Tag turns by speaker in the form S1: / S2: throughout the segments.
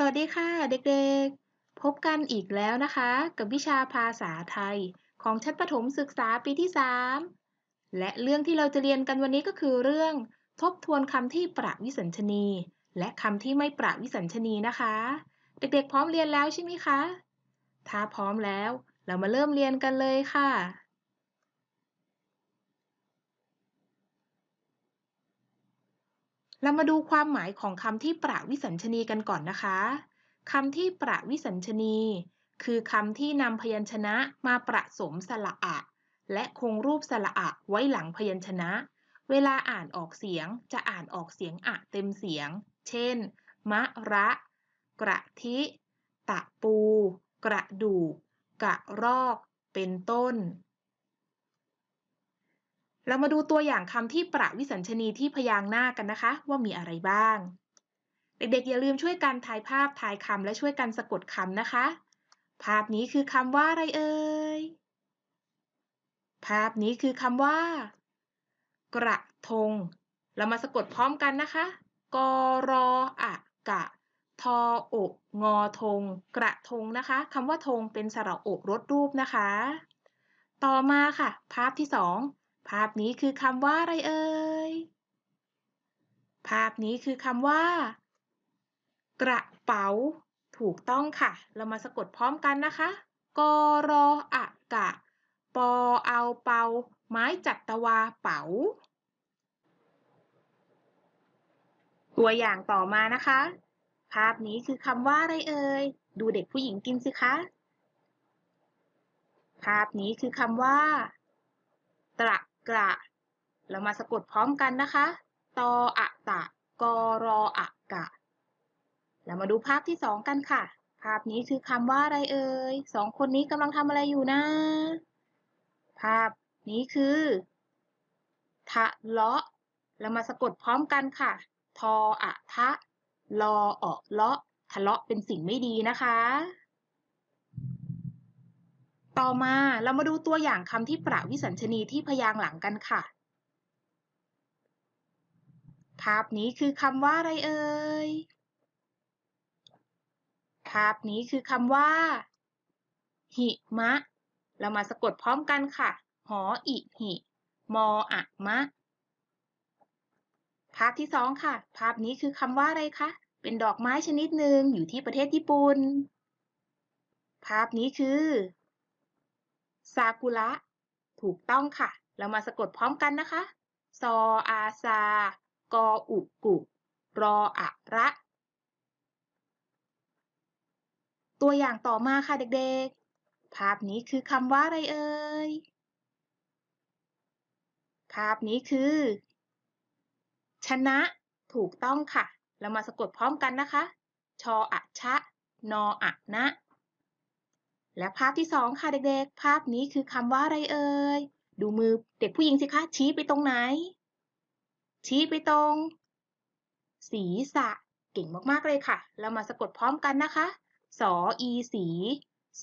S1: สวัสดีค่ะเด็กๆ พบกันอีกแล้วนะคะ กับวิชาภาษาไทย ของชั้นประถมศึกษาปีที่ 3 และเรื่องที่เราจะเรียนกันวันนี้ก็คือเรื่อง ทบทวนคำที่ประวิสัญชนี และคำที่ไม่ประวิสัญชนีนะคะ เด็กๆ พร้อมเรียนแล้วใช่ไหมคะ ถ้าพร้อมแล้ว เรามาเริ่มเรียนกันเลยค่ะ เรามาดูความหมายของคำที่ประวิสัญชนีกันก่อนนะคะคำที่ประวิสัญชนี คือคำที่นำพยัญชนะมาประสมสระอะ และคงรูปสระอะไว้หลังพยัญชนะ เวลาอ่านออกเสียงจะอ่านออกเสียงอะเต็มเสียง เช่น มะระ กระทิ ตะปู กระดูก กระรอก เป็นต้น เรามาดูตัวอย่างคำที่ประวิสัญชนีที่พยางค์หน้ากันนะคะ ว่ามีอะไรบ้าง เด็กๆ อย่าลืมช่วยกันถ่ายภาพถ่ายคำและช่วยกันสะกดคำนะคะ ภาพนี้คือคำว่าอะไรเอ่ย ภาพนี้คือคำว่า กระทง เรามาสะกดพร้อมกันนะคะ กรออะกะทออกงอทง กระทงนะคะคำว่าทงเป็นสระอกรถรูปนะคะ ต่อมาค่ะ ภาพที่สอง ภาพนี้คือคำว่าอะไรเอ่ย ภาพนี้คือคำว่า กระเป๋า ถูกต้องค่ะ เรามาสะกดพร้อมกันนะคะ กรออะกะ ปอเอาเปา ไม้จัตวาเป๋า ตัวอย่างต่อมานะคะ ภาพนี้คือคำว่าอะไรเอ่ย ดูเด็กผู้หญิงกินสิคะ ภาพนี้คือคำว่าตระ กระ เรามาสะกดพร้อมกันนะคะ ตออะตะ กอรออะกะ เรามาดูภาพที่สองกันค่ะ ภาพนี้คือคำว่าอะไรเอ่ย สองคนนี้กำลังทำอะไรอยู่นะ ภาพนี้คือ ทะเลาะ เรามาสะกดพร้อมกันค่ะ ทออะทะ ลอออกเลาะ ทะเลาะเป็นสิ่งไม่ดีนะคะ ต่อมาเรามาดูตัวอย่างคำที่ประวิสัญชนีที่พยางค์หลังกันค่ะ ภาพนี้คือคำว่าอะไรเอ่ย ภาพนี้คือคำว่า หิมะ เรามาสะกดพร้อมกันค่ะ หออิหิ มออะมะ ภาพที่สองค่ะ ภาพนี้คือคำว่าอะไรคะ เป็นดอกไม้ชนิดหนึ่งอยู่ที่ประเทศญี่ปุ่น ภาพนี้คือ ซากุระ ถูกต้องค่ะ เรามาสะกดพร้อมกันนะคะ ซออาซา กออุกุ รออะระ ตัวอย่างต่อมาค่ะเด็กๆ ภาพนี้คือคำว่าอะไรเอ่ย ภาพนี้คือ ชนะ ถูกต้องค่ะ เรามาสะกดพร้อมกันนะคะ ชออะชะ นออะนะ และภาพที่สองค่ะเด็กๆ ภาพนี้คือคำว่าอะไรเอ่ย ดูมือเด็กผู้หญิงสิคะ ชี้ไปตรงไหน ชี้ไปตรง ศีรษะ เก่งมากๆเลยค่ะ เรามาสะกดพร้อมกันนะคะ สออีสี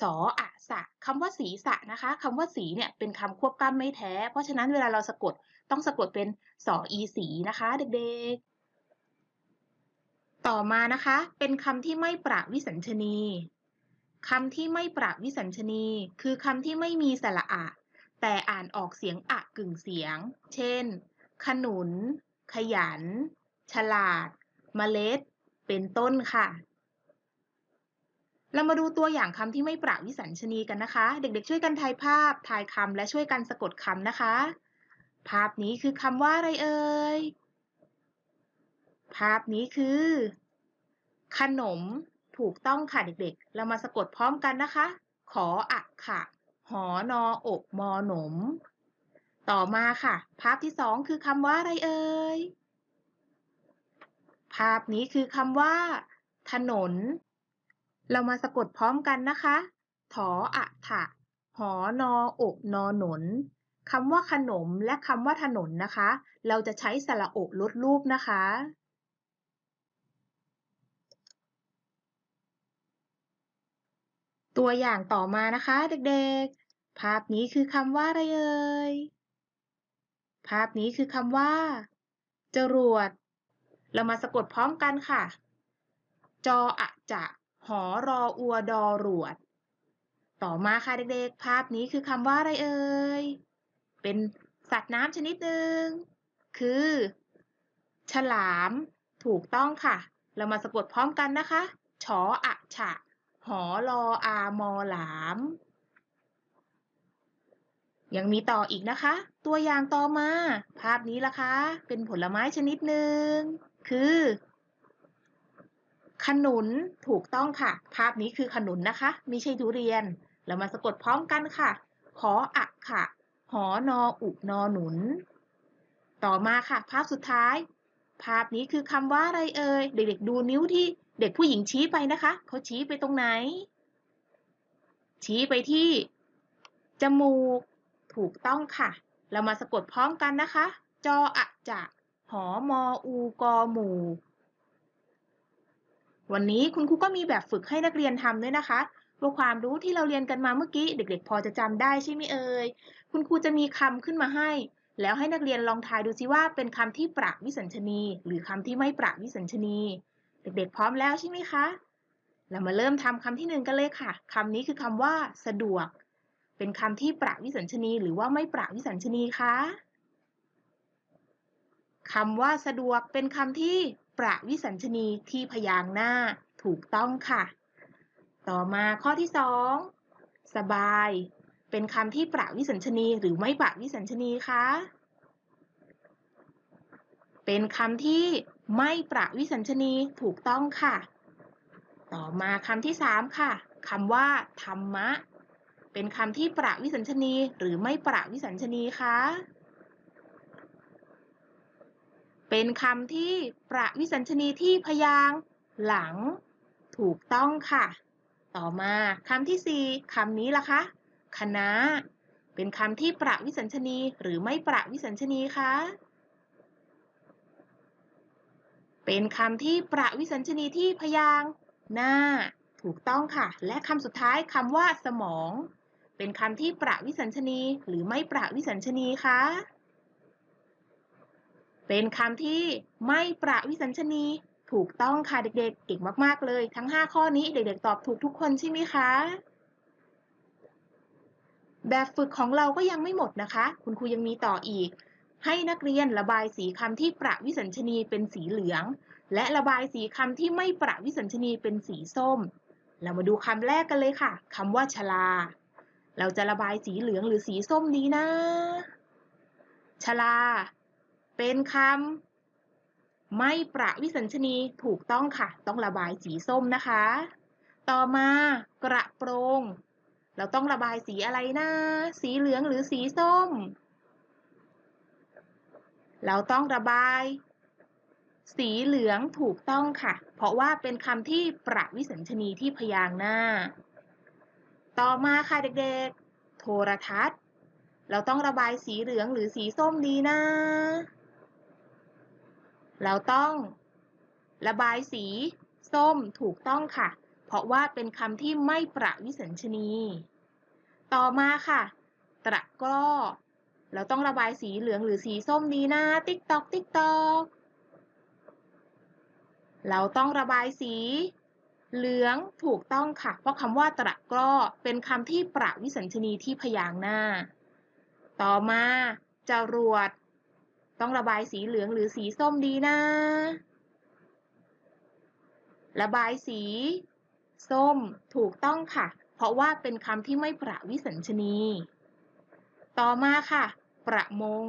S1: สออะสะคำว่าศีรษะนะคะคำว่าสีเนี่ยเป็นคำควบกล้ำไม่แท้ เพราะฉะนั้นเวลาเราสะกดต้องสะกดเป็นสออีสีนะคะ เด็กๆ ต่อมานะคะ เป็นคำที่ไม่ประวิสัญชนี คำที่ไม่ประวิสัญชนี คือคำที่ไม่มีสระอะ แต่อ่านออกเสียงอะกึ่งเสียง เช่น ขนุน ขยัน ฉลาด เมล็ด เป็นต้นค่ะ เรามาดูตัวอย่างคำที่ไม่ประวิสัญชนีกันนะคะ เด็กๆ ช่วยกันถ่ายภาพถ่ายคำและช่วยกันสะกดคำนะคะ ภาพนี้คือคำว่าอะไรเอ่ย ภาพนี้คือ ขนม ถูกต้องค่ะเด็กๆ เรามาสะกดพร้อมกันนะคะ ขออะค่ะ หอนออกมอหนม ต่อมาค่ะ ภาพที่สองคือคำว่าอะไรเอ่ย ภาพนี้คือคำว่า ถนน เรามาสะกดพร้อมกันนะคะ ถออะถะ หอนออกนอหนนคำว่าขนมและคำว่าถนนนะคะ เราจะใช้สระอกลดรูปนะคะ ตัวอย่างต่อมานะคะเด็กๆ ภาพนี้คือคำว่าอะไรเอ่ย ภาพนี้คือคำว่า จรวด เรามาสะกดพร้อมกันค่ะ จออะจะหอรออัวดอรวด ต่อมาค่ะเด็กๆ ภาพนี้คือคำว่าอะไรเอ่ย เป็นสัตว์น้ำชนิดหนึ่ง คือ ฉลาม ถูกต้องค่ะ เรามาสะกดพร้อมกันนะคะ ชออะฉะ หอรออามอหลาม ยังมีต่ออีกนะคะ ตัวอย่างต่อมา ภาพนี้ล่ะคะ เป็นผลไม้ชนิดหนึ่ง คือ ขนุนถูกต้องค่ะ ภาพนี้คือขนุนนะคะ ไม่ใช่ทุเรียน เรามาสะกดพร้อมกันค่ะ ขออะค่ะ หอนออุนอหนุน ต่อมาค่ะ ภาพสุดท้าย ภาพนี้คือคำว่าอะไรเอ่ย เด็กๆดูนิ้วที่ เด็กผู้หญิงชี้ไปนะคะ เขาชี้ไปตรงไหน ชี้ไปที่ จมูก ถูกต้องค่ะ เรามาสะกดพร้อมกันนะคะ จออะจะหอมออูกอหมู วันนี้คุณครูก็มีแบบฝึกให้นักเรียนทำด้วยนะคะว่าความรู้ที่เราเรียนกันมาเมื่อกี้ เด็กๆ พอจะจำได้ใช่ไหมเอ่ย คุณครูจะมีคำขึ้นมาให้ แล้วให้นักเรียนลองทายดูซิว่าเป็นคำที่ประวิสัญชนี หรือคำที่ไม่ประวิสัญชนี เด็กๆ พร้อมแล้วใช่ไหมคะ เรามาเริ่มทำคำที่หนึ่งกันเลยค่ะ คำนี้คือคำว่า สะดวก เป็นคำที่ประวิสัญชนีหรือว่าไม่ประวิสัญชนีคะคำว่าสะดวกเป็นคำที่ประวิสัญชนีที่พยางหน้าถูกต้องค่ะ ต่อมาข้อที่สองสบาย เป็นคำที่ประวิสัญชนีหรือไม่ประวิสัญชนีคะ เป็นคำที่ ไม่ประวิสัญชนีถูกต้องค่ะ ต่อมาคำที่สามค่ะคำว่า ธรรมะ เป็นคำที่ประวิสัญชนีหรือไม่ประวิสัญชนีคะเป็นคำที่ประวิสัญชนีที่พยางหลัง ถูกต้องค่ะ ต่อมาคำที่สี่คำนี้ล่ะคะ คณะ เป็นคำที่ประวิสัญชนีหรือไม่ประวิสัญชนีคะ เป็นคำที่ประวิสัญชนีที่พยางหน้า ถูกต้องค่ะ และคำสุดท้ายคำว่าสมอง เป็นคำที่ประวิสัญชนีหรือไม่ประวิสัญชนีคะเป็นคำที่ไม่ประวิสัญชนีถูกต้องค่ะเด็กๆ เก่งมากๆเลย ทั้ง 5 ข้อนี้เด็กๆ ตอบถูกทุกคนใช่ไหมคะ แบบฝึกของเราก็ยังไม่หมดนะคะ คุณครูยังมีต่ออีก ให้นักเรียนระบายสีคำที่ประวิสัญชนีเป็นสีเหลือง และระบายสีคำที่ไม่ประวิสัญชนีเป็นสีส้ม เรามาดูคำแรกกันเลยค่ะคำว่าชลา เราจะระบายสีเหลืองหรือสีส้มดีนะ ชลา เป็นคำไม่ประวิสัญชนีถูกต้องค่ะ ต้องระบายสีส้มนะคะ ต่อมากระโปรง เราต้องระบายสีอะไรนะ สีเหลืองหรือสีส้ม เราต้องระบาย สีเหลืองถูกต้องค่ะ เพราะว่าเป็นคำที่ประวิสัญชนีที่พยางหน้า ต่อมาค่ะเด็กๆ โทรทัศน์ เราต้องระบายสีเหลืองหรือสีส้มดีนะ เราต้อง ระบายสีส้มถูกต้องค่ะ เพราะว่าเป็นคำที่ไม่ประวิสัญชนี ต่อมาค่ะ ตะกร้อ เราต้องระบายสีเหลืองหรือสีส้มดีนะ ติ๊กตอกติ๊กตอกเราต้องระบายสี เหลืองถูกต้องค่ะ เพราะคำว่าตะกร้อเป็นคำที่ประวิสัญชนีที่พยางหน้า ต่อมาจรวด ต้องระบายสีเหลืองหรือสีส้มดีนะ ระบายสี ส้มถูกต้องค่ะ เพราะว่าเป็นคำที่ไม่ประวิสัญชนี ต่อมาค่ะ ประมง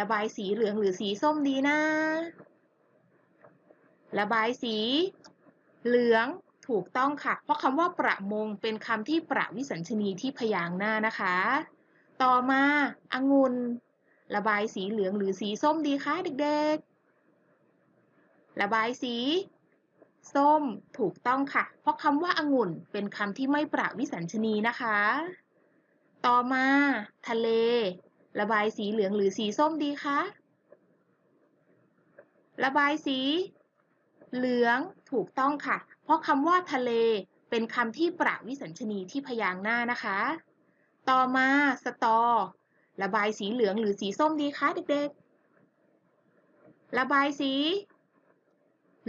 S1: ระบายสีเหลืองหรือสีส้มดีนะ ระบายสี เหลืองถูกต้องค่ะ เพราะคำว่าประมงเป็นคำที่ประวิสัญชนีที่พยางหน้านะคะ ต่อมาองุ่นระบายสีเหลืองหรือสีส้มดีคะเด็กๆ ระบายสี ส้มถูกต้องค่ะ เพราะคำว่าองุ่นเป็นคำที่ไม่ประวิสัญชนีนะคะ ต่อมา ทะเล ระบายสีเหลืองหรือสีส้มดีคะ ระบายสี เหลืองถูกต้องค่ะ เพราะคำว่าทะเลเป็นคำที่ประวิสัญชนีที่พยางหน้านะคะ ต่อมาสตอ ระบายสีเหลืองหรือสีส้มดีคะเด็กๆ ระบายสีเห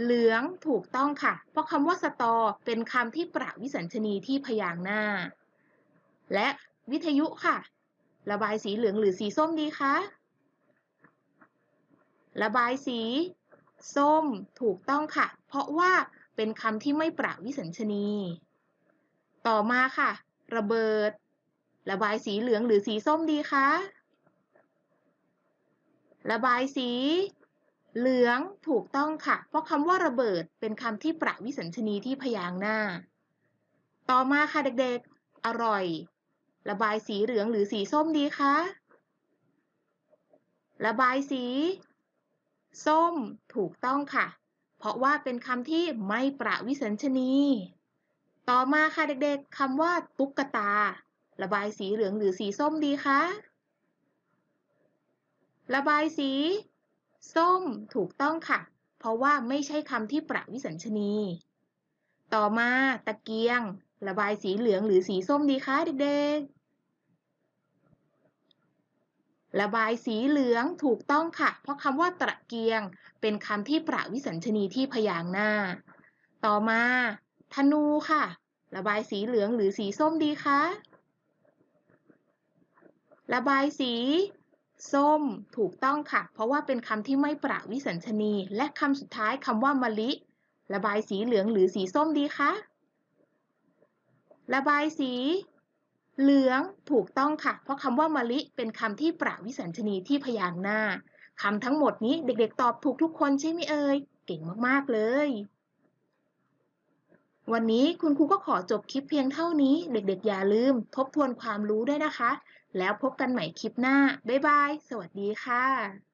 S1: เหลืองถูกต้องค่ะ เพราะคำว่าสตอเป็นคำที่ประวิสัญชนีที่พยางค์หน้า และวิทยุค่ะ ระบายสีเหลืองหรือสีส้มดีคะ ระบายสี ส้มถูกต้องค่ะ เพราะว่าเป็นคำที่ไม่ประวิสัญชนี ต่อมาค่ะ ระเบิด ระบายสีเหลืองหรือสีส้มดีคะ ระบายสี เหลืองถูกต้องค่ะ เพราะคำว่าระเบิดเป็นคำที่ประวิสัญชนีที่พยางค์หน้า ต่อมาค่ะเด็กๆ อร่อย ระบายสีเหลืองหรือสีส้มดีคะ ระบายสี ส้มถูกต้องค่ะ เพราะว่าเป็นคำที่ไม่ประวิสัญชนี ต่อมาค่ะเด็กๆคำว่าตุ๊กตา ระบายสีเหลืองหรือสีส้มดีคะ ระบายสี ส้มถูกต้องค่ะ เพราะว่าไม่ใช่คำที่ประวิสัญชนี ต่อมาตะเกียง ระบายสีเหลืองหรือสีส้มดีคะเด็กๆ ระบายสีเหลืองถูกต้องค่ะ เพราะคำว่าตะเกียง เป็นคำที่ประวิสัญชนีที่พยางหน้า ต่อมาธนูค่ะ ระบายสีเหลืองหรือสีส้มดีคะระบายสี ส้มถูกต้องค่ะ เพราะว่าเป็นคำที่ไม่ประวิสัญชนี และคำสุดท้ายคำว่ามะลิ ระบายสีเหลืองหรือสีส้มดีคะ ระบายสี เหลืองถูกต้องค่ะ เพราะคำว่ามะลิเป็นคำที่ประวิสัญชนีที่พยางค์หน้าคำทั้งหมดนี้เด็กๆ ตอบถูกทุกคนใช่ไหมเอ่ย เก่งมากๆเลย วันนี้คุณครูก็ขอจบคลิปเพียงเท่านี้ เด็กๆ อย่าลืม ทบทวนความรู้ด้วยนะคะ แล้วพบกันใหม่คลิปหน้า บ๊ายบาย สวัสดีค่ะ